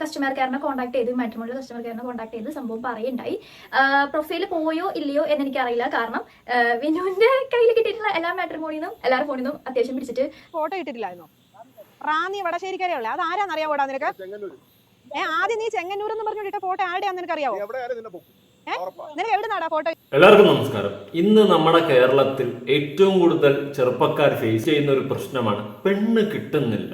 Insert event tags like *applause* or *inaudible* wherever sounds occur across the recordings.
Customer കെയറിനെ contact ചെയ്ത് മാറ്റമുള്ള customer കെയറിനെ contact ചെയ്ത് സംഭവം പറയുണ്ടായി. പ്രൊഫൈൽ പോയോ ഇല്ലയോ എന്ന് എനിക്കറിയില്ല. കാരണം വിനുവിന്റെ കയ്യിൽ കിട്ടിയിട്ടുള്ള എല്ലാ മാട്രിമോണിന്നും എല്ലാവരുടെ ഫോണിൽ നിന്നും അത്യാവശ്യം പിടിച്ചിട്ട് ഫോട്ടോ ഇട്ടിട്ടില്ലായിരുന്നു? റാന്നി വടശ്ശേരിക്കരയുള്ള അത് ആരാന്ന് അറിയാവോടാ നിനക്ക്. ഏ ആദ്യം നീ ചെങ്ങന്നൂർ എന്ന് പറഞ്ഞിട്ട് ഫോട്ടോ ആഡ് നിനക്ക് അറിയാവോ നീ നിന്നെ പൊക്കും. നിനക്ക് എവിടെ നാടാ ഫോട്ടോ എല്ലാവർക്കും നമസ്കാരം. ഇന്ന് നമ്മുടെ കേരളത്തിൽ ഏറ്റവും കൂടുതൽ ചെറുപ്പക്കാർ ഫേസ് ചെയ്യുന്ന ഒരു പ്രശ്നമാണ് പെണ്ണ് കിട്ടുന്നില്ല.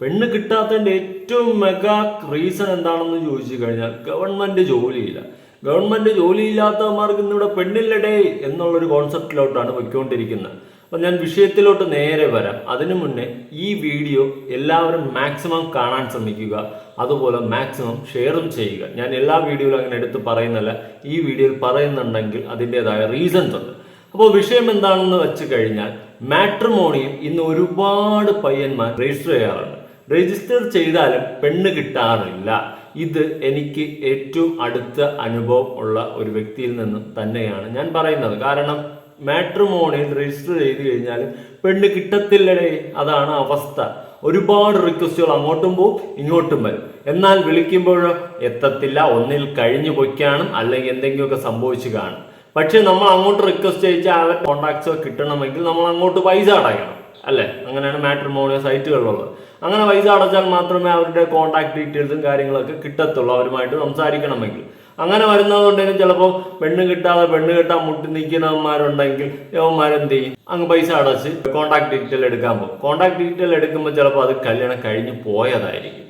പെണ്ണ് കിട്ടാത്തതിന്റെ ഏറ്റവും മെഗാ റീസൺ എന്താണെന്ന് ചോദിച്ചു കഴിഞ്ഞാൽ ഗവൺമെന്റ് ജോലിയില്ല. ഗവൺമെന്റ് ജോലിയില്ലാത്തവന്മാർക്ക് ഇന്നിവിടെ പെണ്ണില്ലടേ എന്നുള്ളൊരു കോൺസെപ്റ്റിലോട്ടാണ് പൊയ്ക്കൊണ്ടിരിക്കുന്നത്. അപ്പം ഞാൻ വിഷയത്തിലോട്ട് നേരെ വരാം. അതിനു മുന്നേ ഈ വീഡിയോ എല്ലാവരും മാക്സിമം കാണാൻ ശ്രമിക്കുക. അതുപോലെ മാക്സിമം ഷെയറും ചെയ്യുക. ഞാൻ എല്ലാ വീഡിയോയിലും അങ്ങനെ എടുത്ത് പറയുന്നല്ല ഈ വീഡിയോയിൽ പറയുന്നുണ്ടെങ്കിൽ അതിന്റെതായ റീസൺസ് ഉണ്ട്. അപ്പോൾ വിഷയം എന്താണെന്ന് വെച്ച് കഴിഞ്ഞാൽ മാട്രിമോണിയും ഇന്ന് ഒരുപാട് പയ്യന്മാർ രജിസ്റ്റർ ചെയ്യാറുണ്ട്. രജിസ്റ്റർ ചെയ്താലും പെണ്ണ് കിട്ടാറില്ല. ഇത് എനിക്ക് ഏറ്റവും അടുത്ത അനുഭവം ഉള്ള ഒരു വ്യക്തിയിൽ നിന്നും തന്നെയാണ് ഞാൻ പറയുന്നത്. കാരണം മാട്രിമോണിയിൽ രജിസ്റ്റർ ചെയ്ത് കഴിഞ്ഞാൽ പെണ്ണ് കിട്ടത്തില്ലടേ അതാണ് അവസ്ഥ. ഒരുപാട് റിക്വസ്റ്റുകൾ അങ്ങോട്ടും പോകും ഇങ്ങോട്ടും വരും. എന്നാൽ വിളിക്കുമ്പോഴോ എത്തത്തില്ല ഒന്നിൽ കഴിഞ്ഞു പൊയ്ക്കാനും അല്ലെങ്കിൽ എന്തെങ്കിലുമൊക്കെ സംഭവിച്ചു കാണും. പക്ഷെ നമ്മൾ അങ്ങോട്ട് റിക്വസ്റ്റ് അയച്ചാൽ അവരുടെ കോണ്ടാക്ട്സോ കിട്ടണമെങ്കിൽ നമ്മൾ അങ്ങോട്ട് പൈസ അടയ്ക്കണം അല്ലേ? അങ്ങനെയാണ് മാട്രിമോണിയൽ സൈറ്റുകളുള്ളത് അങ്ങനെ പൈസ അടച്ചാൽ മാത്രമേ അവരുടെ കോൺടാക്ട് ഡീറ്റെയിൽസും കാര്യങ്ങളൊക്കെ കിട്ടത്തുള്ളൂ അവരുമായിട്ട് സംസാരിക്കണമെങ്കിൽ. അങ്ങനെ വരുന്നതുകൊണ്ടെങ്കിലും ചിലപ്പോൾ പെണ്ണ് കിട്ടാതെ പെണ്ണ് കിട്ടാൻ മുട്ടി നിൽക്കുന്നവന്മാരുണ്ടെങ്കിൽ യവന്മാരെന്ത് ചെയ്യും? അങ്ങ് പൈസ അടച്ച് കോൺടാക്ട് ഡീറ്റെയിൽ എടുക്കാൻ പോകും. കോൺടാക്ട് ഡീറ്റെയിൽ എടുക്കുമ്പോൾ ചിലപ്പോൾ അത് കല്യാണം കഴിഞ്ഞ് പോയതായിരിക്കും.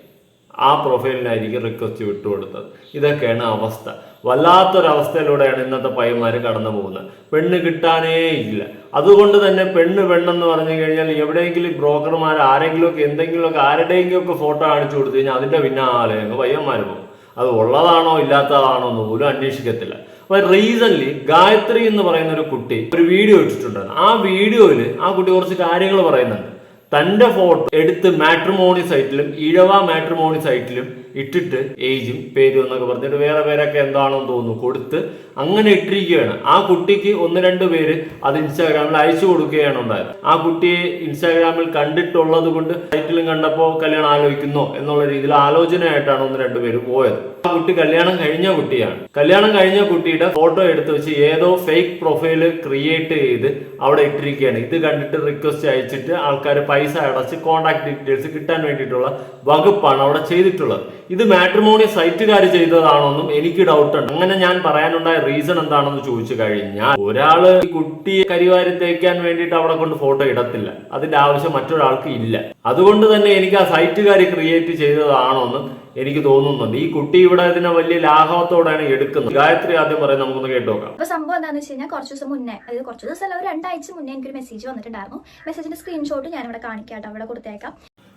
ആ പ്രൊഫൈലിനായിരിക്കും റിക്വസ്റ്റ് വിട്ടുകൊടുത്തത്. ഇതൊക്കെയാണ് അവസ്ഥ. വല്ലാത്തൊരവസ്ഥയിലൂടെയാണ് ഇന്നത്തെ പയ്യന്മാർ കടന്നു പോകുന്നത്. പെണ്ണ് കിട്ടാനേ ഇല്ല. അതുകൊണ്ട് തന്നെ പെണ്ണ് പെണ്ണെന്ന് പറഞ്ഞു കഴിഞ്ഞാൽ എവിടെയെങ്കിലും ബ്രോക്കർമാർ ആരെങ്കിലുമൊക്കെ എന്തെങ്കിലുമൊക്കെ ആരുടെയെങ്കിലുമൊക്കെ ഫോട്ടോ കാണിച്ചു കൊടുത്തു കഴിഞ്ഞാൽ അതിന്റെ പിന്നാലെ പയ്യന്മാർ പോകും. അത് ഉള്ളതാണോ ഇല്ലാത്തതാണോ എന്ന് പോലും അന്വേഷിക്കത്തില്ല. അപ്പൊ റീസൺലി ഗായത്രി എന്ന് പറയുന്ന ഒരു കുട്ടി ഒരു വീഡിയോ ഇട്ടിട്ടുണ്ടായിരുന്നു. ആ വീഡിയോയിൽ ആ കുട്ടി കുറച്ച് കാര്യങ്ങൾ പറയുന്നുണ്ട്. തന്റെ ഫോട്ടോ എടുത്ത് മാട്രിമോണി സൈറ്റിലും ഇഴവ മാട്രിമോണി സൈറ്റിലും ഇട്ടിട്ട് ഏജും പേരും എന്നൊക്കെ പറഞ്ഞിട്ട് വേറെ പേരൊക്കെ എന്താണെന്ന് തോന്നുന്നു കൊടുത്ത് അങ്ങനെ ഇട്ടിരിക്കുകയാണ്. ആ കുട്ടിക്ക് ഒന്ന് രണ്ട് പേര് അത് ഇൻസ്റ്റാഗ്രാമിൽ അയച്ചു കൊടുക്കുകയാണ് ഉണ്ടായത് ആ കുട്ടിയെ ഇൻസ്റ്റാഗ്രാമിൽ കണ്ടിട്ടുള്ളത് കൊണ്ട് സൈറ്റിലും കണ്ടപ്പോൾ കല്യാണം ആലോചിക്കുന്നോ എന്നുള്ള രീതിയിൽ ആലോചനയായിട്ടാണ് ഒന്ന് രണ്ട് പേര് പോയത്. ആ കുട്ടി കല്യാണം കഴിഞ്ഞ കുട്ടിയാണ്. കല്യാണം കഴിഞ്ഞ കുട്ടിയുടെ ഫോട്ടോ എടുത്ത് വെച്ച് ഏതോ ഫേക്ക് പ്രൊഫൈൽ ക്രിയേറ്റ് ചെയ്ത് അവിടെ ഇട്ടിരിക്കുകയാണ്. ഇത് കണ്ടിട്ട് റിക്വസ്റ്റ് അയച്ചിട്ട് ആൾക്കാർ പൈസ അടച്ച് കോൺടാക്ട് ഡീറ്റെയിൽസ് കിട്ടാൻ വേണ്ടിയിട്ടുള്ള വകുപ്പാണ് അവിടെ ചെയ്തിട്ടുള്ളത്. ഇത് മാട്രിമോണി സൈറ്റുകാർ ചെയ്തതാണോന്നും എനിക്ക് ഡൗട്ട് ഉണ്ട്. അങ്ങനെ ഞാൻ പറയാനുണ്ടായ റീസൺ എന്താണെന്ന് ചോദിച്ചു കഴിഞ്ഞാൽ ഒരാൾ കുട്ടിയെ കരിവാരി തേക്കാൻ വേണ്ടിയിട്ട് അവിടെ കൊണ്ട് ഫോട്ടോ ഇടത്തില്ല. അതിന്റെ ആവശ്യം മറ്റൊരാൾക്ക് ഇല്ല. അതുകൊണ്ട് തന്നെ എനിക്ക് ആ സൈറ്റുകാർ ക്രിയേറ്റ് ചെയ്തതാണോന്നും എനിക്ക് തോന്നുന്നുണ്ട്. ഈ കുട്ടി ഇവിടെ ഇതിനെ വലിയ ലാഘവത്തോടെയാണ് എടുക്കുന്നത്. ഗായത്രി ആദ്യം പറയാൻ നമുക്കൊന്ന് കേട്ടോക്കാം. അപ്പൊ സംഭവം എന്താണെന്ന് വെച്ച് കഴിഞ്ഞാൽ കുറച്ച് ദിവസം മുന്നേ അതായത് കുറച്ച് ദിവസം അല്ല ഒരു രണ്ടാഴ്ച മുന്നേ എനിക്കൊരു മെസ്സേജ് വന്നിട്ടുണ്ടായിരുന്നു. മെസ്സേജിന്റെ സ്ക്രീൻഷോട്ട് ഞാൻ ഇവിടെ കാണിക്കാട്ടോ അവിടെ കൊടുത്തേക്കാം.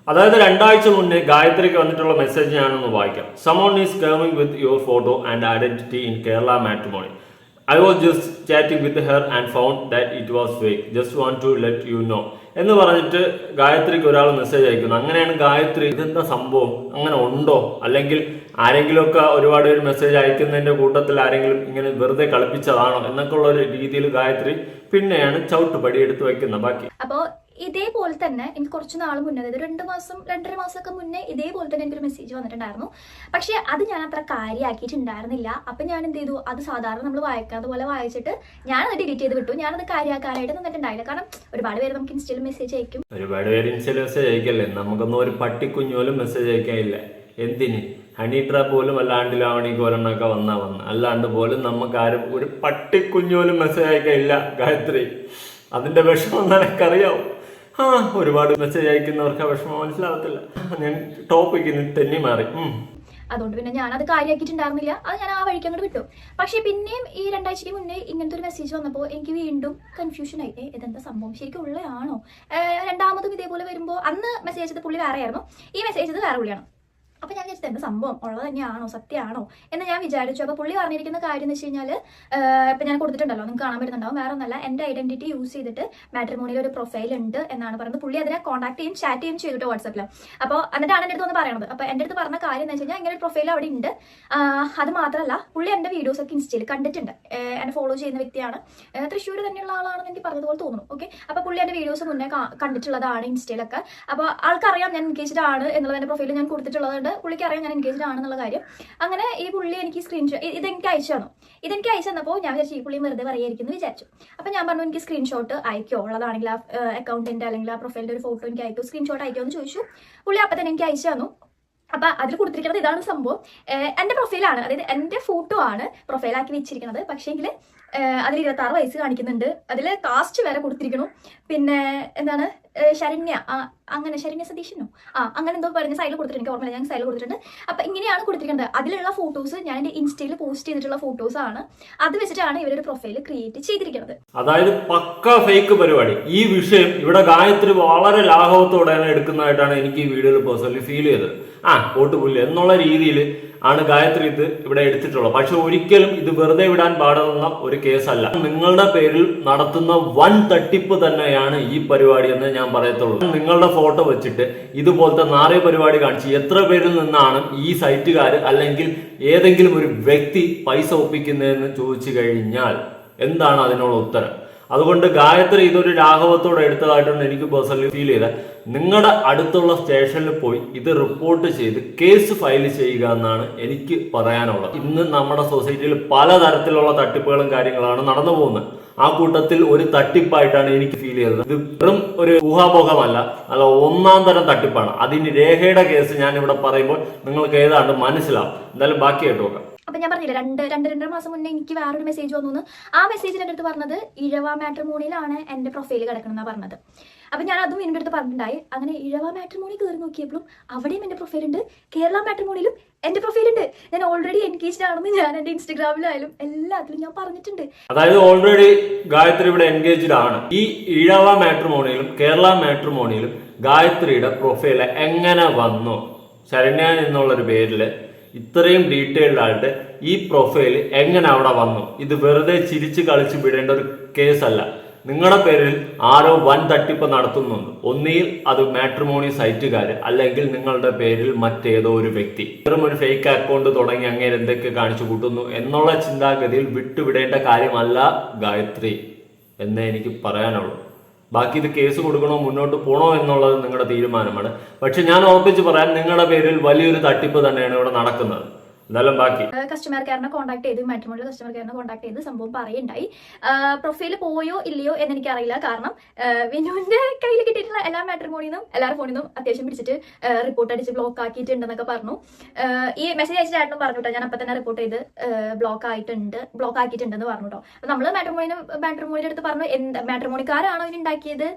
അതായത് രണ്ടാഴ്ച മുന്നേ ഗായത്രിക്ക് വന്നിട്ടുള്ള മെസ്സേജ് ഞാനൊന്ന് വായിക്കാം. Someone is coming with your photo and identity in Kerala Matrimony I was just chatting with her and found that it was fake just want to let you know എന്ന് പറഞ്ഞിട്ട് ഗായത്രിക്ക് ഒരാൾ മെസ്സേജ് അയക്കുന്നു. അങ്ങനെയാണ് ഗായത്രി ഇതെന്താ സംഭവം? അങ്ങനെ ഉണ്ടോ? അല്ലെങ്കിൽ ആരെങ്കിലുമൊക്കെ ഒരുപാട് പേര് മെസ്സേജ് അയക്കുന്നതിന്റെ കൂട്ടത്തിൽ ആരെങ്കിലും ഇങ്ങനെ വെറുതെ കളിപ്പിച്ചതാണോ? എന്നൊക്കെ ഉള്ള ഒരു രീതിയിൽ ഗായത്രി പിന്നെയാണ് ചവിട്ടുപടി എടുത്ത് വയ്ക്കുന്നത് ബാക്കി ഇതേപോലെ തന്നെ എനിക്ക് കുറച്ച് നാൾ മുന്നേ അതായത് രണ്ട് മാസം രണ്ടര മാസമൊക്കെ മുന്നേ ഇതേപോലെ തന്നെ എനിക്കൊരു മെസ്സേജ് വന്നിട്ടുണ്ടായിരുന്നു. പക്ഷേ അത് ഞാൻ അത്ര കാര്യമാക്കിയിട്ടുണ്ടായിരുന്നില്ല അപ്പം ഞാൻ എന്ത് ചെയ്തു? അത് സാധാരണ നമ്മൾ വായിക്കാത്ത പോലെ വായിച്ചിട്ട് ഞാൻ അത് ഡിലീറ്റ് ചെയ്ത് വിട്ടു. ഞാനത് കാര്യമാക്കാനായിട്ട് നിന്നിട്ടുണ്ടായില്ല. കാരണം ഒരുപാട് പേര് നമുക്ക് ഇൻസ്റ്റയിൽ മെസ്സേജ് അയക്കും. ഒരുപാട് പേര് ഇൻസ്റ്റയിൽ മെസ്സേജ് അയക്കല്ലേ? നമുക്കൊന്നും ഒരു പട്ടിക്കുഞ്ഞു പോലും മെസ്സേജ് അയക്കാനില്ല. എന്തിന്? ഹണി ട്രാപ്പ് പോലും അല്ലാണ്ട് ലാവണി കോലണ്ണൊക്കെ വന്നാ വന്ന. അല്ലാണ്ട് പോലും നമുക്ക് ആരും ഒരു പട്ടിക്കുഞ്ഞു പോലും മെസ്സേജ് അയക്കാനില്ല. ഗായത്രി അതിന്റെ വിഷമം നിനക്കറിയാവും? ആ ഒരുപാട് മെസ്സേജ് അയക്കുന്നവർക്ക് ആ വിഷമം മനസ്സിലാവത്തില്ല. ഞാൻ ടോപ്പിക്ക് തെന്നി മാറി. അതുകൊണ്ട് പിന്നെ ഞാൻ അത് കാര്യമാക്കിയിട്ടുണ്ടായിരുന്നില്ല അത് ഞാൻ ആ വഴിക്ക് അങ്ങോട്ട് വിട്ടു. പക്ഷേ പിന്നെയും ഈ രണ്ടാഴ്ചയ്ക്ക് മുന്നേ ഇങ്ങനത്തെ ഒരു മെസ്സേജ് വന്നപ്പോൾ എനിക്ക് വീണ്ടും കൺഫ്യൂഷൻ ആയി. ഇതെന്താ സംഭവം? ശരിക്കും ഉള്ളതാണോ? രണ്ടാമതും ഇതേപോലെ വരുമ്പോൾ അന്ന് മെസ്സേജ് ചെയ്തത് പുള്ളി വേറെ ആയിരുന്നു ഈ മെസ്സേജ് വേറെ പുള്ളിയാണ്. ഞാൻ എന്താ സംഭവം ഉള്ളത് തന്നെയാണോ? സത്യമാണോ? എന്ന് ഞാൻ വിചാരിച്ചു. അപ്പോൾ പുള്ളി പറഞ്ഞിരിക്കുന്ന കാര്യം എന്ന് വെച്ച് കഴിഞ്ഞാൽ ഇപ്പൊ ഞാൻ കൊടുത്തിട്ടുണ്ടല്ലോ നിങ്ങൾക്ക് കാണാൻ പറ്റുന്നുണ്ടാവും. വേറെ ഒന്നല്ല എന്റെ ഐഡന്റിറ്റി യൂസ് ചെയ്തിട്ട് മാട്രിമോണിയിൽ ഒരു പ്രൊഫൈൽ ഉണ്ട് എന്നാണ് പറയുന്നത്. പുള്ളി അതിനെ കോൺടാക്ട് ചെയ്യും ചാറ്റ് ചെയ്യും ചെയ്തിട്ട് വാട്സപ്പിൽ അപ്പോൾ എന്നിട്ടാണ് എന്റെ അടുത്ത് പറയുന്നത് അപ്പൊ എന്റെ അടുത്ത് പറഞ്ഞ കാര്യം എന്ന് വെച്ച് കഴിഞ്ഞാൽ ഇങ്ങനെ ഒരു പ്രൊഫൈൽ അവിടെ ഉണ്ട്. അത് മാത്രമല്ല പുള്ളി എന്റെ വീഡിയോസ് ഒക്കെ ഇൻസ്റ്റയിൽ കണ്ടിട്ടുണ്ട്. എന്നെ ഫോളോ ചെയ്യുന്ന വ്യക്തിയാണ്. തൃശ്ശൂർ തന്നെയുള്ള ആളാണെന്ന് എനിക്ക് പറഞ്ഞതുപോലെ തോന്നുന്നു. ഓക്കെ അപ്പോൾ പുള്ളി എന്റെ വീഡിയോസ് മുന്നേ കണ്ടിട്ടുള്ളതാണ് ഇൻസ്റ്റയിലൊക്കെ അപ്പോൾ ആൾക്കറിയാം ഞാൻ എൻഗേജ്ഡ് ആണ് എന്നുള്ളത് എന്റെ പ്രൊഫൈലിൽ ഞാൻ കൊടുത്തിട്ടുള്ളതുകൊണ്ട് പുള്ളിക്ക് അറിയാം ഞാൻ എൻഗേജ്ഡ് ആണെന്നുള്ള കാര്യം. അങ്ങനെ ഈ പുള്ളി എനിക്ക് സ്ക്രീൻഷോട്ട് ഇതെനിക്ക് അയച്ചു തന്നു. ഇതെനിക്ക് അയച്ചു തന്നപ്പോൾ ഞാൻ വിചാരിച്ചു ഈ പുള്ളി വെറുതെ പറയായിരിക്കും എന്ന് വിചാരിച്ചു. അപ്പം ഞാൻ പറഞ്ഞു എനിക്ക് സ്ക്രീൻഷോട്ട് അയക്കോ ഉള്ളതാണെങ്കിൽ ആ അക്കൗണ്ടിന്റെ അല്ലെങ്കിൽ ആ പ്രൊഫൈലിന്റെ ഒരു ഫോട്ടോ എനിക്ക് അയക്കോ സ്ക്രീൻഷോട്ട് അയക്കോ എന്ന് ചോദിച്ചു. പുള്ളി അപ്പം തന്നെ എനിക്ക് അയച്ചു തന്നു. അപ്പൊ അതിൽ കൊടുത്തിരിക്കുന്നത് ഇതാണ് സംഭവം. എന്റെ പ്രൊഫൈലാണ് അതായത് എന്റെ ഫോട്ടോ ആണ് പ്രൊഫൈലാക്കി വെച്ചിരിക്കുന്നത്. പക്ഷേങ്കിൽ അതിൽ ഇരുപത്തി ആറ് വയസ്സ് കാണിക്കുന്നുണ്ട്. അതിൽ കാസ്റ്റ് വരെ കൊടുത്തിരിക്കണം പിന്നെ എന്താണ്? ശരണ്യ അങ്ങനെ ശരണ്യ സതീശനോ? ആ അങ്ങനെ എന്തോ പറഞ്ഞ സൈഡിൽ കൊടുത്തിട്ടുണ്ട്. എനിക്ക് ഓർമ്മയില്ല. ഞാൻ സൈഡിൽ കൊടുത്തിട്ടുണ്ട്. അപ്പൊ ഇങ്ങനെയാണ് കൊടുത്തിരിക്കുന്നത്. അതിലുള്ള ഫോട്ടോസ് ഞാൻ എന്റെ ഇൻസ്റ്റയിൽ പോസ്റ്റ് ചെയ്തിട്ടുള്ള ഫോട്ടോസ് ആണ്. അത് വെച്ചിട്ടാണ് ഇവരുടെ പ്രൊഫൈൽ ക്രിയേറ്റ് ചെയ്തിരിക്കുന്നത്. അതായത് പക്ക ഫേക്ക് പരിപാടി. ഈ വിഷയം ഇവിടെ ഗായത്രി വളരെ ലാഘവത്തോടെയാണ് എടുക്കുന്നതായിട്ടാണ് എനിക്ക് ഈ വീഡിയോയിൽ പേഴ്സണലി ഫീൽ ചെയ്തത്. ആ കോട്ടുപുല്ല് എന്നുള്ള രീതിയിൽ ആണ് ഗായത്രി ഇത് ഇവിടെ എടുത്തിട്ടുള്ളത്. പക്ഷെ ഒരിക്കലും ഇത് വെറുതെ വിടാൻ പാടുന്ന ഒരു കേസല്ല. നിങ്ങളുടെ പേരിൽ നടത്തുന്ന വൻ തട്ടിപ്പ് തന്നെയാണ് ഈ പരിപാടി എന്ന് ഞാൻ പറയത്തുള്ളൂ. നിങ്ങളുടെ ഫോട്ടോ വെച്ചിട്ട് ഇതുപോലത്തെ നാറിയ പരിപാടി കാണിച്ച് എത്ര പേരിൽ നിന്നാണ് ഈ സൈറ്റുകാർ അല്ലെങ്കിൽ ഏതെങ്കിലും ഒരു വ്യക്തി പൈസ ഒപ്പിക്കുന്നതെന്ന് ചോദിച്ചു കഴിഞ്ഞാൽ എന്താണ് അതിനുള്ള ഉത്തരം? അതുകൊണ്ട് ഗായത്രി ഇതൊരു രാഘവത്തോടെ എടുത്തതായിട്ടാണ് എനിക്ക് പേഴ്സണലി ഫീൽ ചെയ്തത്. നിങ്ങളുടെ അടുത്തുള്ള സ്റ്റേഷനിൽ പോയി ഇത് റിപ്പോർട്ട് ചെയ്ത് കേസ് ഫയൽ ചെയ്യുക എന്നാണ് എനിക്ക് പറയാനുള്ളത്. ഇന്ന് നമ്മുടെ സൊസൈറ്റിയിൽ പലതരത്തിലുള്ള തട്ടിപ്പുകളും കാര്യങ്ങളാണ് നടന്നു പോകുന്നത്. ആ കൂട്ടത്തിൽ ഒരു തട്ടിപ്പായിട്ടാണ് എനിക്ക് ഫീൽ ചെയ്തത്. ഇത് വെറും ഒരു ഊഹാപോഹമല്ല അല്ല ഒന്നാം തരം തട്ടിപ്പാണ്. അതിന് രേഖയുടെ കേസ് ഞാൻ ഇവിടെ പറയുമ്പോൾ നിങ്ങൾക്ക് ഏതാണ്ട് മനസ്സിലാവും. എന്തായാലും ബാക്കി കേട്ടു നോക്കാം. അപ്പൊ ഞാൻ പറഞ്ഞില്ല രണ്ട് രണ്ട് രണ്ടര മാസം മുന്നേ എനിക്ക് വേറൊരു മെസ്സേജ് വന്നു ആ മെസ്സേജിൽ എന്റെ അടുത്ത് പറഞ്ഞത് ഇഴവ മാട്രിമോണിയിലാണ് എന്റെ പ്രൊഫൈൽ കിടക്കണമെന്നാണ് പറഞ്ഞത്. അപ്പൊ ഞാൻ അതും എന്റെ അടുത്ത് പറഞ്ഞിട്ടുണ്ടായി. അങ്ങനെ ഇഴവ മാട്രിമോണി കയറി നോക്കിയപ്പോഴും അവിടെയും എന്റെ പ്രൊഫൈൽ ഉണ്ട് കേരള മാട്രിമോണിയിലും എന്റെ പ്രൊഫൈൽ ഉണ്ട്. ഞാൻ ഓൾറെഡി എൻഗേജ്ഡ് ആണെന്ന് ഞാൻ എന്റെ ഇൻസ്റ്റാഗ്രാമിലായാലും എല്ലാത്തിലും ഞാൻ പറഞ്ഞിട്ടുണ്ട്. അതായത് ഓൾറെഡി ഗായത്രി ഇവിടെ എൻഗേജ്ഡ് ആണ്. ഈ ഇഴവ മാട്രിമോണിയിലും കേരള മാട്രിമോണിയിലും ഗായത്രിയുടെ പ്രൊഫൈൽ എങ്ങനെ വന്നു? ശരണ്യ എന്നുള്ളൊരു പേരിൽ ഇത്രയും ഡീറ്റെയിൽഡ് ആയിട്ട് ഈ പ്രൊഫൈൽ എങ്ങനെ അവിടെ വന്നു? ഇത് വെറുതെ ചിരിച്ച് കളിച്ച് വിടേണ്ട ഒരു കേസല്ല. നിങ്ങളുടെ പേരിൽ ആരോ വൻ തട്ടിപ്പ് നടത്തുന്നുണ്ട്. ഒന്നിയിൽ അത് മാട്രിമോണി സൈറ്റുകാർ അല്ലെങ്കിൽ നിങ്ങളുടെ പേരിൽ മറ്റേതോ ഒരു വ്യക്തി. വെറും ഒരു ഫേക്ക് അക്കൗണ്ട് തുടങ്ങി അങ്ങനെ എന്തൊക്കെ കാണിച്ചു കൂട്ടുന്നു എന്നുള്ള ചിന്താഗതിയിൽ വിട്ടുവിടേണ്ട കാര്യമല്ല ഗായത്രി എന്നേ എനിക്ക് പറയാനുള്ളൂ. ബാക്കി ഇത് കേസ് കൊടുക്കണോ മുന്നോട്ട് പോകണോ എന്നുള്ളത് നിങ്ങളുടെ തീരുമാനമാണ്. പക്ഷെ ഞാൻ ഓർപ്പിച്ച് പറയാൻ നിങ്ങളുടെ പേരിൽ വലിയൊരു തട്ടിപ്പ് തന്നെയാണ് ഇവിടെ നടക്കുന്നത്. എന്തായാലും ബാക്കി. കസ്റ്റമർ കെയറിനെ കോൺടാക്ട് ചെയ്ത് മാറ്റമുള്ള കസ്റ്റമർ കെയറിനെ കോൺടാക്ട് ചെയ്ത് സംഭവം പറയുണ്ടായി. പ്രൊഫൈൽ പോയോ ഇല്ലയോ എന്ന് എനിക്കറിയില്ല. കാരണം വിനുവിന്റെ കയ്യിൽ കിട്ടിയിട്ടുള്ള എല്ലാ മാട്രിമോണിൽ നിന്നും എല്ലാവരുടെ ഫോണിൽ നിന്നും അത്യാവശ്യം പിടിച്ചിട്ട് റിപ്പോർട്ട് അടിച്ച് ബ്ലോക്ക് ആക്കിയിട്ടുണ്ടെന്നൊക്കെ പറഞ്ഞു. ഈ മെസ്സേജ് അയച്ചിട്ടായിരുന്നു പറഞ്ഞു കേട്ടോ ഞാൻ അപ്പൊ തന്നെ റിപ്പോർട്ട് ചെയ്ത് ബ്ലോക്ക് ആയിട്ടുണ്ട് ബ്ലോക്ക് ആക്കിയിട്ടുണ്ടെന്ന് പറഞ്ഞു കേട്ടോ. അപ്പൊ നമ്മൾ മാട്രിമോണിന് മാട്രിമോണിയുടെ അടുത്ത് പറഞ്ഞു എന്ത് മാട്രിമോണിക്കാരാണോ ഇതിനുണ്ടാക്കിയത്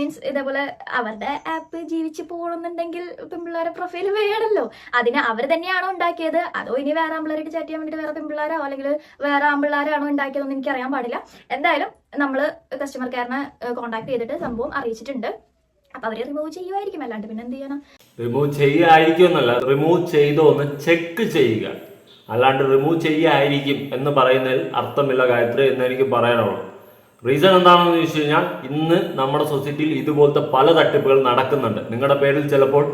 മീൻസ് ഇതേപോലെ അവരുടെ ആപ്പ് ജീവിച്ച് പോകണമെന്നുണ്ടെങ്കിൽ പെൺപിള്ളേരെ പ്രൊഫൈൽ വേണമല്ലോ അതിന് അവർ തന്നെയാണോ ഉണ്ടാക്കിയത്? അതോ ഇനി വേറെ ആമ്പിള്ളേരായിട്ട് ചാറ്റ് ചെയ്യാൻ വേണ്ടിയിട്ട് വേറെ പെൺപിള്ളേരോ അല്ലെങ്കിൽ വേറെ ആമ്പിള്ളേരാണോ ഉണ്ടാക്കിയതെന്ന് എനിക്ക് അറിയാൻ പാടില്ല. എന്തായാലും നമ്മൾ കസ്റ്റമർ കെയറിനെ കോൺടാക്ട് ചെയ്തിട്ട് സംഭവം അറിയിച്ചിട്ടുണ്ട്. അപ്പൊ അവരെ റിമൂവ് ചെയ്യുമായിരിക്കും അല്ലാണ്ട് പിന്നെ എന്ത് ചെയ്യണം റിമൂവ് ചെയ്യായിരിക്കും റിമൂവ് ചെയ്തോ എന്ന് ചെക്ക് ചെയ്യുക. അല്ലാണ്ട് റിമൂവ് ചെയ്യായിരിക്കും എന്ന് പറയുന്നതിൽ അർത്ഥമില്ല ഗായത്രി എന്ന് എനിക്ക് പറയാനുള്ളൂ. റീസൺ എന്താണെന്ന് ചോദിച്ചു കഴിഞ്ഞാൽ ഇന്ന് നമ്മുടെ സൊസൈറ്റിയിൽ ഇതുപോലത്തെ പല തട്ടിപ്പുകൾ നടക്കുന്നുണ്ട്. നിങ്ങളുടെ പേരിൽ ചിലപ്പോൾ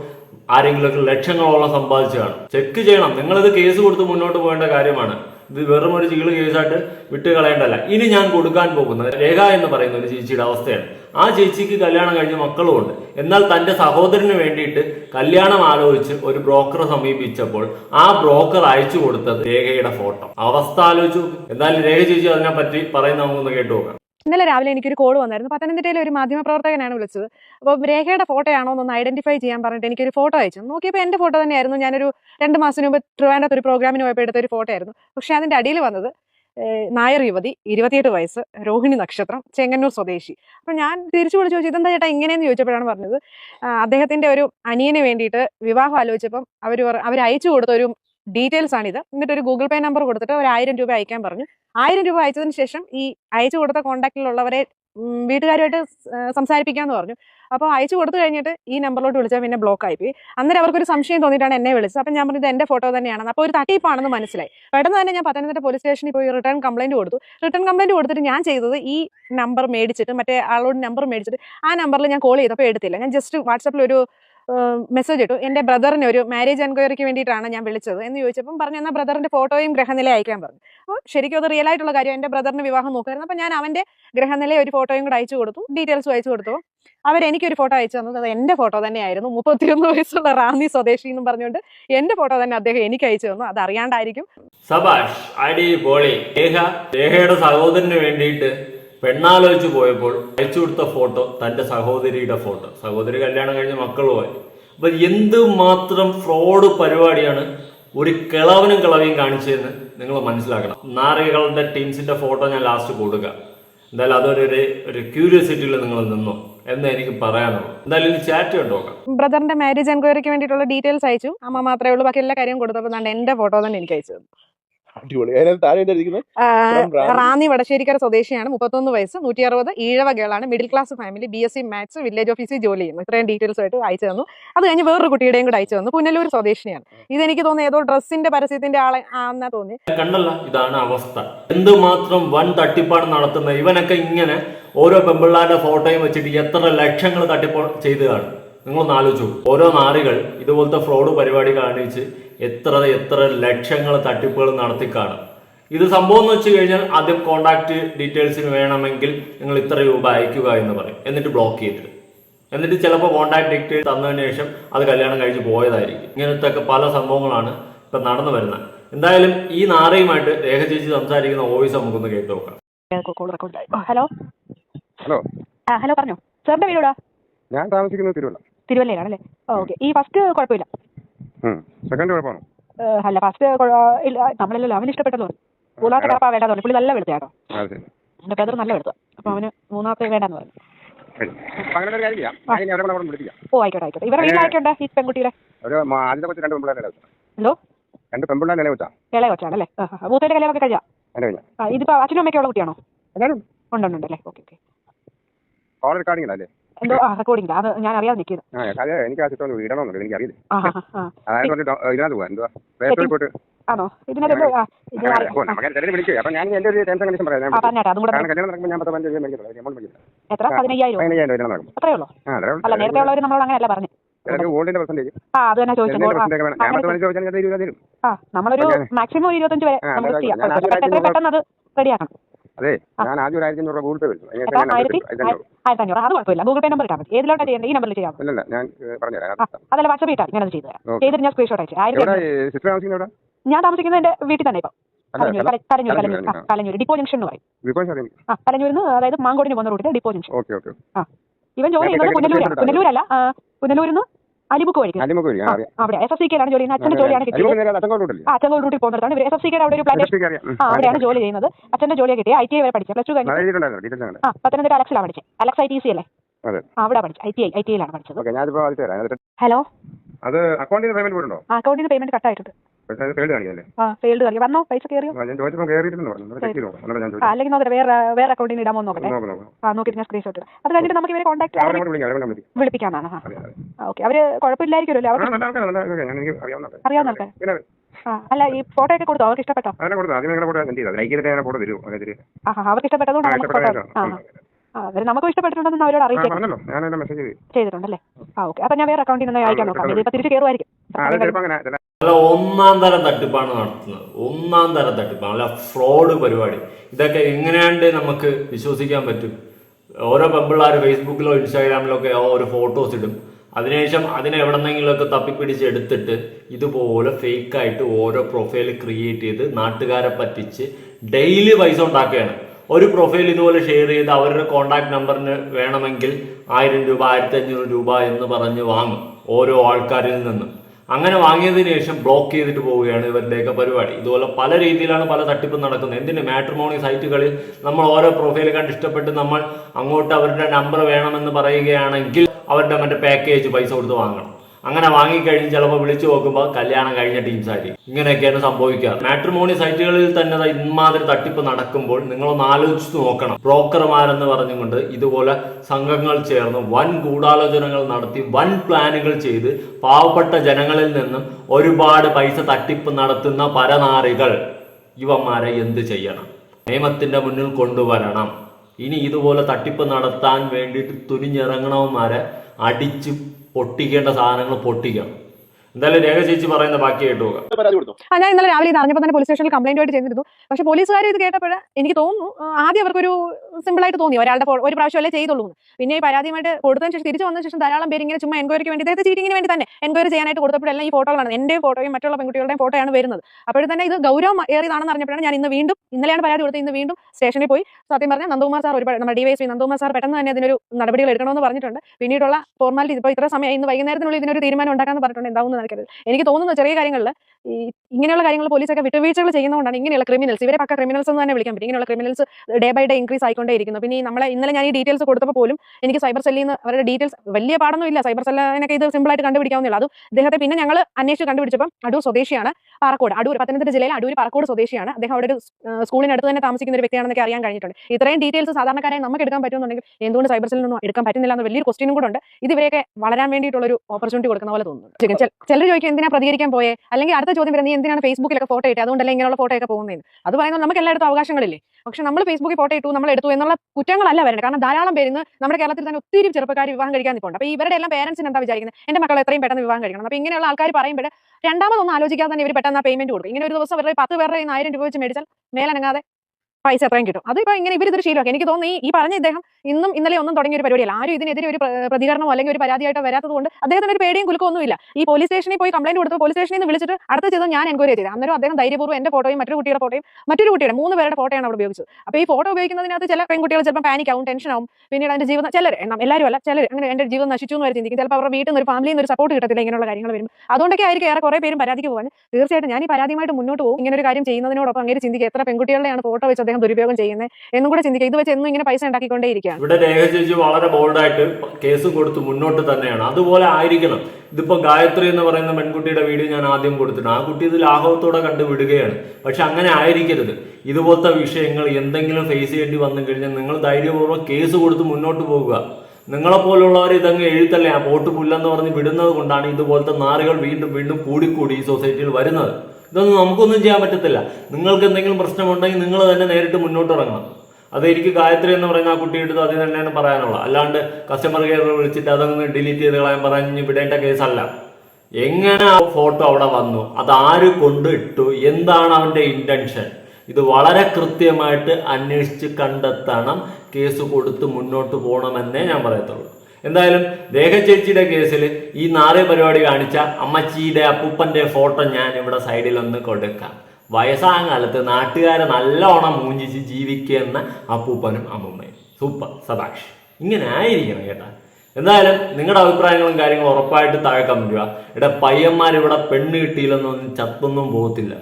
ആരെങ്കിലുമൊക്കെ ലക്ഷങ്ങളോളം സമ്പാദിച്ചു കാണും. ചെക്ക് ചെയ്യണം. നിങ്ങളിത് കേസ് കൊടുത്ത് മുന്നോട്ട് പോകേണ്ട കാര്യമാണ്. ഇത് വെറും ഒരു ചീൾ കേസായിട്ട് വിട്ട് കളയേണ്ടല്ല ഇനി ഞാൻ കൊടുക്കാൻ പോകുന്നത് രേഖ എന്ന് പറയുന്ന ഒരു ചേച്ചിയുടെ അവസ്ഥയാണ്. ആ ചേച്ചിക്ക് കല്യാണം കഴിഞ്ഞ മക്കളുമുണ്ട് എന്നാൽ തന്റെ സഹോദരന് വേണ്ടിയിട്ട് കല്യാണം ആലോചിച്ച് ഒരു ബ്രോക്കറെ സമീപിച്ചപ്പോൾ ആ ബ്രോക്കർ അയച്ചു കൊടുത്തത് രേഖയുടെ ഫോട്ടോ അവസ്ഥ ആലോചിച്ചു എന്നാൽ രേഖ ചേച്ചി അതിനെ പറ്റി പറയുന്ന നമുക്കൊന്ന് കേട്ടു നോക്കാം. ഇന്നലെ രാവിലെ എനിക്കൊരു കോൾ വന്നായിരുന്നു. പത്തനംതിട്ടയിലെ ഒരു മാധ്യമപ്രവർത്തകനാണ് വിളിച്ചത്. അപ്പോൾ രേഖയുടെ ഫോട്ടോ ആണോ എന്നൊന്ന് ഐഡന്റിഫൈ ചെയ്യാൻ പറഞ്ഞിട്ട് എനിക്കൊരു ഫോട്ടോ അയച്ചു. നോക്കിയപ്പോൾ എന്റെ ഫോട്ടോ തന്നെയായിരുന്നു. ഞാനൊരു രണ്ട് മാസം മുമ്പ് ട്രിവാൻഡത്ത് ഒരു പ്രോഗ്രാമിന് പോയപ്പോൾ എടുത്ത ഒരു ഫോട്ടോ ആയിരുന്നു പക്ഷേ അതിന്റെ അടിയിൽ വന്നത് നായർ യുവതി ഇരുപത്തിയെട്ട് വയസ്സ് രോഹിണി നക്ഷത്രം ചെങ്ങന്നൂർ സ്വദേശി. അപ്പോൾ ഞാൻ തിരിച്ചു വിളിച്ച് ചോദിച്ചു ഇതെന്താ ചേട്ടാ ഇങ്ങനെയെന്ന് ചോദിച്ചപ്പോഴാണ് പറഞ്ഞത്? അദ്ദേഹത്തിന്റെ ഒരു അനിയന് വേണ്ടിയിട്ട് വിവാഹം ആലോചിച്ചപ്പം അവർ അവർ അയച്ചു കൊടുത്ത ഒരു ഡീറ്റെയിൽസ് ആണിത്. എന്നിട്ട് ഒരു ഗൂഗിൾ പേ നമ്പർ കൊടുത്തിട്ട് ഒരു ആയിരം രൂപ അയക്കാൻ പറഞ്ഞു. ആയിരം രൂപ അയച്ചതിന് ശേഷം ഈ അയച്ചു കൊടുത്ത കോൺടാക്റ്റിലുള്ളവരെ ഉം, വീട്ടുകാരുമായിട്ട് സംസാരിപ്പിക്കാന്ന് പറഞ്ഞു. അപ്പോൾ അയച്ചു കൊടുത്തു കഴിഞ്ഞിട്ട് ഈ നമ്പറിലോട്ട് വിളിച്ചാൽ പിന്നെ ബ്ലോക്ക് ആയിപ്പോയി അന്നേരം അവർക്കൊരു സംശയം തോന്നിയിട്ടാണ് എന്നെ വിളിച്ചത്. അപ്പം ഞാൻ പറഞ്ഞു ഇത് എന്റെ ഫോട്ടോ തന്നെയാണ്. അപ്പോൾ ഒരു തട്ടിപ്പാണെന്ന് മനസ്സിലായി. പെട്ടെന്ന് തന്നെ ഞാൻ പത്തനംതിട്ട പോലീസ് സ്റ്റേഷനിൽ പോയി റിട്ടേൺ കംപ്ലൈന്റ് കൊടുത്തു. റിട്ടേൺ കംപ്ലൈന്റ് കൊടുത്തിട്ട് ഞാൻ ചെയ്തത് ഈ നമ്പർ മേടിച്ചിട്ട് മറ്റേ ആളോട് നമ്പർ മേടിച്ചിട്ട് ആ നമ്പറിൽ ഞാൻ കോൾ ചെയ്തപ്പോൾ എടുത്തില്ല. ഞാൻ ജസ്റ്റ് വാട്സപ്പിൽ ഒരു മെസ്സേജ് ഇട്ടു. എന്റെ ബ്രദറിന് ഒരു മാരേജ് എൻക്വയറിക്ക് വേണ്ടിയിട്ടാണ് ഞാൻ വിളിച്ചത് എന്ന് ചോദിച്ചപ്പം പറഞ്ഞു എന്നാൽ ബ്രദറിന്റെ ഫോട്ടോയും ഗ്രഹനില അയക്കാൻ പറഞ്ഞു. അപ്പോൾ ശരിക്കും അത് റിയൽ ആയിട്ടുള്ള കാര്യം. എന്റെ ബ്രദറിന് വിവാഹം നോക്കുമായിരുന്നു അപ്പോൾ ഞാൻ അവന്റെ ഗ്രഹനില ഒരു ഫോട്ടോയും കൂടെ അയച്ചു കൊടുത്തു. ഡീറ്റെയിൽസും അയച്ചു കൊടുത്തു. അവരെനിക്കൊരു ഫോട്ടോ അയച്ചു തന്നത് അത് എന്റെ ഫോട്ടോ തന്നെയായിരുന്നു. മുപ്പത്തിയൊന്ന് വയസ്സുള്ള റാന്നി സ്വദേശി എന്നും പറഞ്ഞുകൊണ്ട് എന്റെ ഫോട്ടോ തന്നെ അദ്ദേഹം എനിക്ക് അയച്ചു തന്നു. അത് അറിയാണ്ടായിരിക്കും സബാഷ് ദേഹയുടെ സഹോദരന് വേണ്ടിയിട്ട് പെണ്ണാലോചിച്ച് പോയപ്പോൾ അയച്ചു കൊടുത്ത ഫോട്ടോ തന്റെ സഹോദരിയുടെ ഫോട്ടോ. സഹോദരി കല്യാണം കഴിഞ്ഞ് മക്കളുമായി അപ്പൊ എന്ത് മാത്രം ഫ്രോഡ് പരിപാടിയാണ് ഒരു കിളവനും കിളവിയും കാണിച്ചതെന്ന് നിങ്ങൾ മനസ്സിലാക്കണം. നാറികളുടെ ടീംസിന്റെ ഫോട്ടോ ഞാൻ ലാസ്റ്റ് കൊടുക്കുക എന്തായാലും അതൊരു ഒരു- ക്യൂരിയോസിറ്റിയിൽ നിങ്ങൾ നിന്നോ എന്ന് എനിക്ക് പറയാനുള്ളൂ. എന്തായാലും ഇനി ചാറ്റ് കണ്ടുനോക്കാം ബ്രദറിന്റെ മാരേജ് എൻക്വയറിക്ക് വേണ്ടിയിട്ടുള്ള ഡീറ്റെയിൽസ് അയച്ചു. അമ്മ മാത്രമേ ഉള്ളൂ. ബാക്കി എല്ലാ കാര്യവും കൊടുത്തപ്പോൾ എന്റെ ഫോട്ടോ തന്നെ എനിക്ക് അയച്ചു അടിപൊളി. അതിനകത്ത് താഴെ റാന്നി. റാന്നി വടശ്ശേരിക്കര സ്വദേശിയാണ്. മുപ്പത്തൊന്ന് വയസ്സ് നൂറ്റി അറുപത് Ezhava ഗേളാണ് middle class family B S C maths village ഓഫീസിൽ ജോലി ചെയ്യുന്നു. ഇത്രയും ഡീറ്റെയിൽസ് ആയിട്ട് അയച്ചു തന്നു. അത് കഴിഞ്ഞ് വേറൊരു കുട്ടിയുടെയും കൂടെ അയച്ചു തന്നു. പുനലൂർ സ്വദേശിനിയാണ്. ഇതെനിക്ക് തോന്നുന്നു ഏതോ ഡ്രസ്സിന്റെ പരസ്യത്തിന്റെ ആളെ ആണെന്നാ തോന്നി കണ്ടല്ല? ഇതാണ് അവസ്ഥ. എന്തുമാത്രം വൻ തട്ടിപ്പാട് നടത്തുന്ന. ഇവനൊക്കെ ഇങ്ങനെ ഓരോ പെമ്പിള്ളാരുടെ ഫോട്ടോയും വെച്ചിട്ട് എത്ര ലക്ഷങ്ങൾ തട്ടിപ്പ് ചെയ്ത് കാണും നിങ്ങളൊന്ന് ആലോചിച്ചു. ഓരോ നാറികൾ ഇതുപോലത്തെ ഫ്രോഡ് പരിപാടി കാണിച്ച് എത്ര എത്ര ലക്ഷങ്ങൾ തട്ടിപ്പുകൾ നടത്തി കാണും ഇത് സംഭവം എന്ന് വെച്ച് കഴിഞ്ഞാൽ ആദ്യം കോണ്ടാക്ട് ഡീറ്റെയിൽസിന് വേണമെങ്കിൽ നിങ്ങൾ ഇത്ര രൂപ അയക്കുക എന്ന് പറയും. എന്നിട്ട് ബ്ലോക്ക് ചെയ്തിട്ട്. എന്നിട്ട് ചിലപ്പോൾ കോണ്ടാക്ട് ഡീറ്റെയിൽസ് തന്നതിന് ശേഷം അത് കല്യാണം കഴിച്ച് പോയതായിരിക്കും. ഇങ്ങനത്തെ ഒക്കെ പല സംഭവങ്ങളാണ് ഇപ്പം നടന്നു വരുന്നത്. എന്തായാലും ഈ നാറയുമായിട്ട് രേഖ ചേച്ചി സംസാരിക്കുന്ന വോയിസ് നമുക്കൊന്ന് കേട്ട് നോക്കാം. Hello hello? ആ ഹലോ പറഞ്ഞോ. സാറിന്റെ വീടോടാ ഞാൻ താമസിക്കുന്നത് തിരുവല്ല. തിരുവല്ലയിലാണല്ലേ? ഓക്കെ. ഈ ഫസ്റ്റ് കുഴപ്പമില്ല. സെക്കൻഡ് കുഴപ്പമാണോ. അല്ല ഫസ്റ്റ് ഇല്ല നമ്മളല്ലല്ലോ അവന് ഇഷ്ടപ്പെട്ടല്ലോ മൂന്നാമത്തെ കടപ്പാ വേണ്ടാന്ന് പറഞ്ഞു. പുള്ളി നല്ല വെളുത്തയാട്ടോ എന്റെ ബ്രദർ നല്ല വെളുത്ത. അപ്പൊ അവന് മൂന്നാമത്തെ വേണ്ടാന്ന് പറഞ്ഞു. ഓ ആയിക്കോട്ടെ ആയിക്കോട്ടെ. ഇവരുടെ ഈ പെൺകുട്ടിയുടെ രണ്ട് കല്യാണമൊക്കെ ഇതിപ്പോ അച്ഛനും അമ്മയ്ക്കുള്ള കുട്ടിയാണോ? എല്ലാവരും ഉണ്ട്. ഉണ്ട് അല്ലേ? Okay okay. കോൾ റെക്കോർഡിംഗ് അല്ലേ? എന്തോ റെക്കോർഡിംഗ് അത് ഞാൻ അറിയാതെ നിൽക്കുന്നു അത് എനിക്ക് ആ ചിത്രം ഇടണമെന്നുണ്ട് എനിക്ക് അറിയില്ല? *laughs* അതായത് ഇതിനകത്ത് പോവാ. എന്തുവാ? പോയിട്ട്. ആണോ? ഇതിനകത്ത് എത്ര? പതിനയ്യായിരം? അത്രേ ഉള്ളൂ? അല്ല നേരത്തെ ഉള്ളവർ നമ്മളോട് അങ്ങനെയല്ല പറഞ്ഞു. ഗോൾഡിന്റെ പെർസെന്റേജ് ആ അത് തന്നെ ചോദിച്ചത്. നമ്മളൊരു. മാക്സിമം ഇരുപത്തഞ്ച് വരെ നമുക്ക് ചെയ്യാം. പെട്ടെന്ന് അത് റെഡിയാക്കണം അതെ ഞാൻ ആദ്യം ഒരു ആയിരത്തി അഞ്ഞൂറ് ഗൂഗിൾ പേ വിളിച്ചു ഞാൻ ആയിരത്തി അഞ്ഞൂറ് അത് കുഴപ്പമില്ല. ഗൂഗിൾ പേ നമ്പർ ഇട്ടാൽ മതി. ഏതിലോട്ടാ ഈ നമ്പറിൽ ചെയ്യാം അല്ല ഞാൻ പറഞ്ഞുതരാം. അതല്ല വാട്സപ്പ് ഇട്ടാൽ ഞാനത് ചെയ്തു തരാം. ചെയ്തിട്ട് ഞാൻ സ്ക്രീൻഷോട്ട് അയച്ചു. ആയിരത്തി ഞാൻ താമസിക്കുന്നത് എന്റെ വീട്ടിൽ തന്നെ ഇപ്പം. ഡിപ്പോ ജംഗ്ഷൻ എന്ന് പറയും. ആ അതായത് മാങ്കോടിന് പോകുന്ന റൂട്ടിൽ ഡിപ്പോ ജംഗ്ഷൻ ഇവൻ ജോലി ഞാൻ ചെയ്യുന്നത് പുനലൂരാണ്. പുനലൂരല്ല നിന്ന് അലിമുക്ക് വഴിക്ക്. അലിമുക്ക് വരി അവിടെ എസ് എഫ് സി കെയിലാണ് ജോലി ചെയ്യുന്നത്. അച്ഛന്റെ ജോലിയാണ് കിട്ടിയത്. ആ അച്ഛൻ റൂട്ടിൽ പോകുന്നിടത്താണ് ഇവർ എസ് എഫ് സി കെയുടെ അവിടെ ഒരു പ്ലാന്റ് ആ അവിടെയാണ് ജോലി ചെയ്യുന്നത്. അച്ഛന്റെ ജോലിയെ കിട്ടിയ ഐ ടി ഐ വരെ പഠിച്ചത് പ്ലസ് ടു കഴിഞ്ഞു. ആ പത്തനംതിട്ട അലക്സിലാണ് പഠിച്ചത്. അലക്സ് ഐ ടി സി അല്ലേ? അവിടെ പഠിച്ചു. I T I I T ഐയിലാണ് പഠിച്ചത്. ഹലോ? അത് അക്കൗണ്ടിന്റെ നിന്ന് പേയ്മെന്റ് പോയിട്ടുണ്ടോ? ആ പേയ്മെന്റ് കട്ടായിട്ടുണ്ട് ഫെയിൽഡ് കളി വന്നോ പൈസ കയറിയോ? ആ, അല്ലെങ്കിൽ നോക്കട്ടെ വേറെ വേറെ അക്കൗണ്ടിൽ ഇടാമോ എന്ന് നോക്കട്ടെ. നോക്കാം നോക്കാം. ആ നോക്കിയിട്ട് ഞാൻ സ്ക്രീൻഷോട്ട് ഇടാം. അത് കഴിഞ്ഞിട്ട് നമുക്ക് ഇവരെ കോൺടാക്ട് വിളിപ്പിക്കാന്നാണ് ആ. ഓക്കെ അവർ കുഴപ്പമില്ലായിരിക്കുമല്ലോ ആ അവർ നല്ല ആൾക്കാരാണ് നല്ല ആൾക്കാരാണ് എനിക്ക് അറിയാവുന്ന ആ അല്ല ഈ ഫോട്ടോ ഒക്കെ കൊടുത്തോ? അവർക്ക് ഇഷ്ടപ്പെട്ടോ? ആ ആ, അവർക്ക് ഇഷ്ടപ്പെട്ടതുകൊണ്ട് നമുക്ക് ഫോട്ടോ ആ. ആ അവർ നമുക്കും ഇഷ്ടപ്പെട്ടിട്ടുണ്ടെന്ന് അവരോട് അറിയിക്കാം ചെയ്തിട്ടുണ്ടല്ലേ ആ ഓക്കെ അപ്പൊ ഞാൻ വേറെ അക്കൗണ്ടിൽ നിന്ന് അയക്കാൻ നോക്കാം. ഇതിപ്പോ തിരിച്ച് കയറുമായിരിക്കും അല്ല ഒന്നാം തരം തട്ടിപ്പാണ് നടത്തുന്നത്. ഒന്നാം തരം തട്ടിപ്പാണ്. അല്ല ഫ്രോഡ് പരിപാടി. ഇതൊക്കെ എങ്ങനെയാണ്ട് നമുക്ക് വിശ്വസിക്കാൻ പറ്റും? ഓരോ പെമ്പിള്ളാർ ഫേസ്ബുക്കിലോ ഇൻസ്റ്റാഗ്രാമിലോ ഒക്കെ ഓരോ ഫോട്ടോസ് ഇടും. അതിനുശേഷം അതിനെ എവിടെന്നെങ്കിലുമൊക്കെ തപ്പിപ്പിടിച്ച് എടുത്തിട്ട് ഇതുപോലെ ഫേക്കായിട്ട് ഓരോ പ്രൊഫൈൽ ക്രിയേറ്റ് ചെയ്ത് നാട്ടുകാരെ പറ്റിച്ച് ഡെയിലി പൈസ ഉണ്ടാക്കുകയാണ്. ഒരു പ്രൊഫൈൽ ഇതുപോലെ ഷെയർ ചെയ്ത് അവരുടെ കോൺടാക്ട് നമ്പറിന് വേണമെങ്കിൽ ആയിരം രൂപ ആയിരത്തി അഞ്ഞൂറ് രൂപ എന്ന് പറഞ്ഞ് വാങ്ങും ഓരോ ആൾക്കാരിൽ നിന്നും. അങ്ങനെ വാങ്ങിയതിനു ശേഷം ബ്ലോക്ക് ചെയ്തിട്ട് പോവുകയാണ് ഇവരുടെയൊക്കെ പരിപാടി. ഇതുപോലെ പല രീതിയിലാണ് പല തട്ടിപ്പും നടക്കുന്നത്. എന്തിന്? മാട്രിമോണി സൈറ്റുകളിൽ നമ്മൾ ഓരോ പ്രൊഫൈൽ കണ്ട് ഇഷ്ടപ്പെട്ട് നമ്മൾ അങ്ങോട്ട് അവരുടെ നമ്പർ വേണമെന്ന് പറയുകയാണെങ്കിൽ അവരുടെ മറ്റേ പാക്കേജ് പൈസ കൊടുത്ത് വാങ്ങണം. അങ്ങനെ വാങ്ങിക്കഴിഞ്ഞ് ചിലപ്പോൾ വിളിച്ചു നോക്കുമ്പോൾ കല്യാണം കഴിഞ്ഞ ടീംസായിരിക്കും ഇങ്ങനെയൊക്കെയാണ് സംഭവിക്കാറ് മാട്രിമോണി സൈറ്റുകളിൽ തന്നെ ഇമാതിരി തട്ടിപ്പ് നടക്കുമ്പോൾ നിങ്ങളൊന്ന് ആലോചിച്ച് നോക്കണം. ബ്രോക്കർമാരെന്ന് പറഞ്ഞുകൊണ്ട് ഇതുപോലെ സംഘങ്ങൾ ചേർന്ന് വൻ ഗൂഢാലോചനകൾ നടത്തി വൻ പ്ലാനുകൾ ചെയ്ത് പാവപ്പെട്ട ജനങ്ങളിൽ നിന്നും ഒരുപാട് പൈസ തട്ടിപ്പ് നടത്തുന്ന പരനാറികൾ ഇവന്മാരെ എന്ത് ചെയ്യണം? നിയമത്തിന്റെ മുന്നിൽ കൊണ്ടുവരണം. ഇനി ഇതുപോലെ തട്ടിപ്പ് നടത്താൻ വേണ്ടിയിട്ട് തുനിഞ്ഞിറങ്ങണവന്മാരെ അടിച്ച് പൊട്ടിക്കേണ്ട സാധനങ്ങൾ പൊട്ടിക്കണം എന്തായാലും രേഖ ചേച്ചി പറയുന്ന ബാക്കി കേട്ടു ആ ഞാൻ ഇന്നലെ രാവിലെ ഇത് അറിഞ്ഞപ്പോൾ തന്നെ പോലീസ് സ്റ്റേഷനിൽ കംപ്ലൈന്റ് ആയിട്ട് ചെയ്തിരുന്നു. പക്ഷെ പോലീസുകാർ ഇത് കേട്ടപ്പോൾ എനിക്ക് തോന്നുന്നു ആദ്യം അവർക്കൊരു സിമ്പിൾ ആയിട്ട് തോന്നി ഒരാളുടെ ഒരു പ്രാവശ്യം അല്ലേ ചെയ്തുള്ളൂ. പിന്നെ ഈ പരാതിയുമായിട്ട് കൊടുത്തതിന് ശേഷം തിരിച്ചു വന്ന ശേഷം ധാരാളം പേര് ഇങ്ങനെ ചുമ്മാ എൻക്വയറിക്ക് വേണ്ടി ഇദ്ദേഹത്തെ ചീറ്റിങ്ങിന് വേണ്ടി തന്നെ എൻക്വയറി ചെയ്യാനായിട്ട് കൊടുത്തപ്പോഴെല്ലാം ഈ ഫോട്ടോകളാണ് എന്റെ ഫോട്ടോയും മറ്റുള്ള പെൺകുട്ടികളുടെയും ഫോട്ടോയാണ് വരുന്നത്. അപ്പോഴും തന്നെ ഇത് ഗൗരവം ഏറിയതാണെന്ന് അറിഞ്ഞപ്പോഴാണ് ഞാൻ ഇന്ന് വീണ്ടും ഇന്നലെയാണ് പരാതി കൊടുത്തത് ഇന്ന് വീണ്ടും സ്റ്റേഷനിൽ പോയി. സത്യം പറഞ്ഞാൽ നന്ദകുമാർ സാർ ഒരുപാട് നമ്മുടെ ഡിവൈഎസ്പി നന്ദകുമാർ സാർ പെട്ടെന്ന് തന്നെ ഇതിനൊരു നടപടികൾ എടുക്കണമെന്ന് പറഞ്ഞിട്ടുണ്ട്. പിന്നീടുള്ള ഫോർമാലിറ്റി ഇപ്പോൾ ഇത്ര സമയം ഇന്ന് വൈകുന്നേരത്തിനുള്ളിൽ ഇതിനൊരു തീരുമാനം ഉണ്ടാക്കാമെന്ന് പറഞ്ഞിട്ടുണ്ട് എന്താവുമെന്ന് നടക്കരുത് എനിക്ക് തോന്നുന്നു ചെറിയ കാര്യങ്ങളിൽ ഈ ഇങ്ങനെയുള്ള കാര്യങ്ങൾ പോലീസൊക്കെ വിട്ടുവീഴ്ചകൾ ചെയ്യുന്നതുകൊണ്ടാണ് ഇങ്ങനെയുള്ള ക്രിമിനൽസ് ഇവരെ പക്ക ക്രിമിനൽസ് എന്ന് തന്നെ വിളിക്കാൻ പറ്റും. ഇങ്ങനെയുള്ള criminals day by day increase ആയിക്കൊണ്ടേ ഇരിക്കുന്നു പിന്നെ ഈ നമ്മളെ ഇന്നലെ ഞാൻ ഈ ഡീറ്റെയിൽസ് കൊടുത്തപ്പോൾ പോലും എനിക്ക് സൈബർ സെല്ലിൽ നിന്ന് അവരുടെ ഡീറ്റെയിൽസ് വലിയ പാടൊന്നും ഇല്ല. സൈബർ സെല്ലിനൊക്കെ ഇത് സിമ്പിൾ ആയിട്ട് കണ്ടുപിടിക്കാവുന്നില്ല അതും അദ്ദേഹത്തെ പിന്നെ ഞങ്ങൾ അന്വേഷിച്ച് കണ്ടുപിടിച്ചപ്പം അടൂർ സ്വദേശിയാണ് പാറക്കോട്. അടൂർ പത്തനംതിട്ട ജില്ലയിൽ അടൂർ പാറക്കോട് സ്വദേശിയാണ്. അദ്ദേഹം അവിടെ ഒരു സ്കൂളിനടുത്ത് തന്നെ താമസിക്കുന്ന ഒരു വ്യക്തിയാണെന്നൊക്കെ അറിയാൻ കഴിഞ്ഞിട്ടുണ്ട്. ഇത്രയും ഡീറ്റെയിൽസ് സാധാരണക്കാരെ നമുക്ക് എടുക്കാൻ പറ്റുന്നുണ്ടെങ്കിൽ എന്തുകൊണ്ട് സൈബർ സെല്ലിൽ നിന്നും എടുക്കാൻ പറ്റുന്നില്ല എന്ന വലിയൊരു ക്വസ്റ്റ്യനും കൂടെ ഉണ്ട്. ഇത് ഇവരെയൊക്കെ വളരാൻ വേണ്ടിയിട്ടുള്ള ഒരു ഓപ്പർച്യൂണിറ്റി കൊടുക്കുന്ന പോലെ തോന്നുന്നു ചിലർ ചോദിക്കും എന്തിനാ പ്രതികരിക്കാൻ പോയേ? അല്ലെങ്കിൽ അടുത്ത ചോദ്യം വരുന്നത് നീ എന്തിനാണ് ഫേസ്ബുക്കിലൊക്കെ ഫോട്ടോ ഇട്ടത് അതുകൊണ്ടല്ലേ ഇങ്ങനെയുള്ള ഫോട്ടോ ഒക്കെ പോകുന്നത്. അത് പറയുന്നത് നമുക്ക് എല്ലായിടത്തും അവകാശങ്ങളില്ലേ. പക്ഷെ നമ്മൾ ഫേസ്ബുക്കിൽ ഫോട്ടോ ഇട്ടു നമ്മൾ എടുത്തു എന്നുള്ള കുറ്റങ്ങളല്ല വരുന്നത് കാരണം ധാരാളം പേര് നമ്മുടെ കേരളത്തിൽ തന്നെ ഒത്തിരി ചെറുപ്പക്കാർ വിവാഹം കഴിക്കാൻ നിൽപ്പുണ്ട്. അപ്പോൾ ഇവരുടെ എല്ലാം പേരൻസിന് എന്താ വിചാരിക്കുന്നത്? എന്റെ മക്കൾ എത്രയും പെട്ടെന്ന് വിവാഹം കഴിക്കണം. അപ്പോൾ ഇങ്ങനെയുള്ള ആൾക്കാർ പറയുമ്പോൾ രണ്ടാമതൊന്നും ആലോചിക്കാതെ തന്നെ ഇവർ പെട്ടെന്ന് പേയ്മെന്റ് കൊടുക്കും. ഇങ്ങനെ ഒരു ദിവസം അവരുടെ പത്ത് പേരുടെ ആയിരം രൂപ വെച്ച് മേടിച്ചാൽ മേലനങ്ങാതെ പൈസ എത്രയും കിട്ടും. അതിപ്പോൾ ഇങ്ങനെ ഇവരിതൊരു ശീലമൊക്കെ. എനിക്ക് തോന്നുന്നു ഈ- പറഞ്ഞ ഇദ്ദേഹം ഇന്നും ഇന്നലെ ഒന്നും തുടങ്ങിയ ഒരു പരിപാടിയല്ല. ആരും ഇതിനെതിരെ ഒരു പ്രതികരണമോ അല്ലെങ്കിൽ ഒരു പരാതിയായിട്ടോ വരാത്തത് കൊണ്ട് അദ്ദേഹത്തിന് ഒരു പേടിയും കുലുക്കൊന്നുമില്ല ഈ പോലീസ് സ്റ്റേഷനിൽ പോയി കംപ്ലൈന്റ് കൊടുത്തു പോലീസ് സ്റ്റേഷനിൽ നിന്ന് വിളിച്ചിട്ട് അടുത്ത ചെയ്തത് ഞാൻ എൻക്വയറി ചെയ്തത്. അന്നേരം അദ്ദേഹം ധൈര്യപൂർവം എന്റെ ഫോട്ടോയും മറ്റൊരു കുട്ടിയുടെ ഫോട്ടോയും മറ്റൊരു കുട്ടിയുടെ മൂന്ന് പേരുടെ ഫോട്ടോയാണ് അവിടെ ഉപയോഗിച്ചത്. അപ്പോൾ ഈ ഫോട്ടോ ഉപയോഗിക്കുന്നതിനകത്ത് ചില പെൺകുട്ടികൾ ചിലപ്പോൾ പാനിക് ആവും ടെൻഷൻ ആവും. പിന്നീട് അതിന്റെ ജീവിതം ചിലർ എല്ലാവരും അല്ല ചിലർ അങ്ങനെ എന്റെ ജീവിതം നശിച്ചു എന്ന് വരെ ചിന്തിക്കും. ചിലപ്പോൾ അവരുടെ വീട്ടിൽ നിന്ന് ഒരു ഫാമിലിയിൽ നിന്ന് ഒരു സപ്പോർട്ട് കിട്ടത്തില്ല ഇങ്ങനെയുള്ള കാര്യങ്ങൾ വരും അതുകൊണ്ടൊക്കെ ആയിരിക്കും ഏറെ കുറേ പേരും പരാതിക്ക് പോകാൻ. തീർച്ചയായിട്ടും ഞാൻ ഈ പരാതിയുമായിട്ട് മുന്നോട്ട് പോകും. ഇങ്ങനെ ഒരു കാര്യം ചെയ്യുന്നതിനോടൊപ്പം അങ്ങനെ ചിന്തിക്കുക എത്ര പെൺകുട്ടികളുടെയാണ് ഫോട്ടോ വെച്ച് അദ്ദേഹം ദുരുപയോഗം ചെയ്യുന്നത് എന്നും കൂടെ ചിന്തിക്കുക. ഇത് വെച്ച് എന്നും ഇങ്ങനെ പൈസ ഉണ്ടാക്കിക്കൊണ്ടേ ഇവിടെ രേഖ ചേച്ചി വളരെ ബോൾഡായിട്ട് കേസ് കൊടുത്ത് മുന്നോട്ട് തന്നെയാണ്. അതുപോലെ ആയിരിക്കണം. ഇതിപ്പോ ഗായത്രി എന്ന് പറയുന്ന പെൺകുട്ടിയുടെ വീഡിയോ ഞാൻ ആദ്യം കൊടുത്തിട്ടുണ്ട്. ആ കുട്ടി ഇത് ലാഘവത്തോടെ കണ്ടുവിടുകയാണ് പക്ഷെ അങ്ങനെ ആയിരിക്കരുത്. ഇതുപോലത്തെ വിഷയങ്ങൾ എന്തെങ്കിലും ഫേസ് ചെയ്യേണ്ടി വന്നു കഴിഞ്ഞാൽ നിങ്ങൾ ധൈര്യപൂർവം കേസ് കൊടുത്ത് മുന്നോട്ട് പോകുക. നിങ്ങളെപ്പോലുള്ളവർ ഇതങ്ങ് എഴുത്തല്ലേ? ആ പോട്ട് പുല്ലെന്ന് പറഞ്ഞ് വിടുന്നത് കൊണ്ടാണ് ഇതുപോലത്തെ നാറുകൾ വീണ്ടും വീണ്ടും കൂടിക്കൂടി ഈ സൊസൈറ്റിയിൽ വരുന്നത്. ഇതൊന്നും നമുക്കൊന്നും ചെയ്യാൻ പറ്റത്തില്ല. നിങ്ങൾക്ക് എന്തെങ്കിലും പ്രശ്നമുണ്ടെങ്കിൽ നിങ്ങൾ തന്നെ നേരിട്ട് മുന്നോട്ട് ഇറങ്ങണം. അത് എനിക്ക് ഗായത്രി എന്ന് പറയുന്ന ആ കുട്ടിയുടെ അതിൽ അത് തന്നെയാണ് പറയാനുള്ളത്. അല്ലാണ്ട് കസ്റ്റമർ കെയർ വിളിച്ചിട്ട് അതങ്ങ് ഡിലീറ്റ് ചെയ്ത് കളയാൻ പറഞ്ഞു വിടേണ്ട കേസല്ല എങ്ങനെ ആ ഫോട്ടോ അവിടെ വന്നു? അത് ആര് കൊണ്ടിട്ടു? എന്താണ് അവന്റെ ഇന്റൻഷൻ ഇത് വളരെ കൃത്യമായിട്ട് അന്വേഷിച്ച് കണ്ടെത്തണം. കേസ് കൊടുത്ത് മുന്നോട്ട് പോകണമെന്നേ ഞാൻ പറയത്തുള്ളൂ. എന്തായാലും രേഖ ചേച്ചിയുടെ കേസിൽ ഈ നാറേ പരിപാടി കാണിച്ച അമ്മച്ചിയുടെ അപ്പൂപ്പന്റെ ഫോട്ടോ ഞാൻ ഇവിടെ സൈഡിൽ ഒന്ന് കൊടുക്കാം. വയസ്സായ കാലത്ത് നാട്ടുകാരെ നല്ലോണം മൂഞ്ചിച്ച് ജീവിക്കുന്ന അപ്പൂപ്പനും അമ്മൂമ്മയും. സൂപ്പർ സബാഷ് ഇങ്ങനെ ആയിരിക്കണം കേട്ടാ. എന്തായാലും നിങ്ങളുടെ അഭിപ്രായങ്ങളും കാര്യങ്ങളും ഉറപ്പായിട്ട് താഴെ ചെയ്യുക ഇവിടെ പയ്യന്മാർ ഇവിടെ പെണ്ണ് കിട്ടിയില്ലെന്നൊന്നും ചത്തൊന്നും പോകത്തില്ല.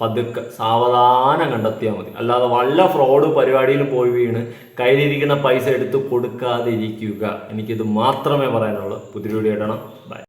പതുക്കെ സാവധാനം കണ്ടെത്തിയാൽ മതി. അല്ലാതെ വല്ല ഫ്രോഡ് പരിപാടിയിൽ പോയി വീണ് കയ്യിലിരിക്കുന്ന പൈസ എടുത്ത് കൊടുക്കാതിരിക്കുക. എനിക്കിത് മാത്രമേ പറയാനുള്ളൂ. പുതിയ വീഡിയോ ഇടണം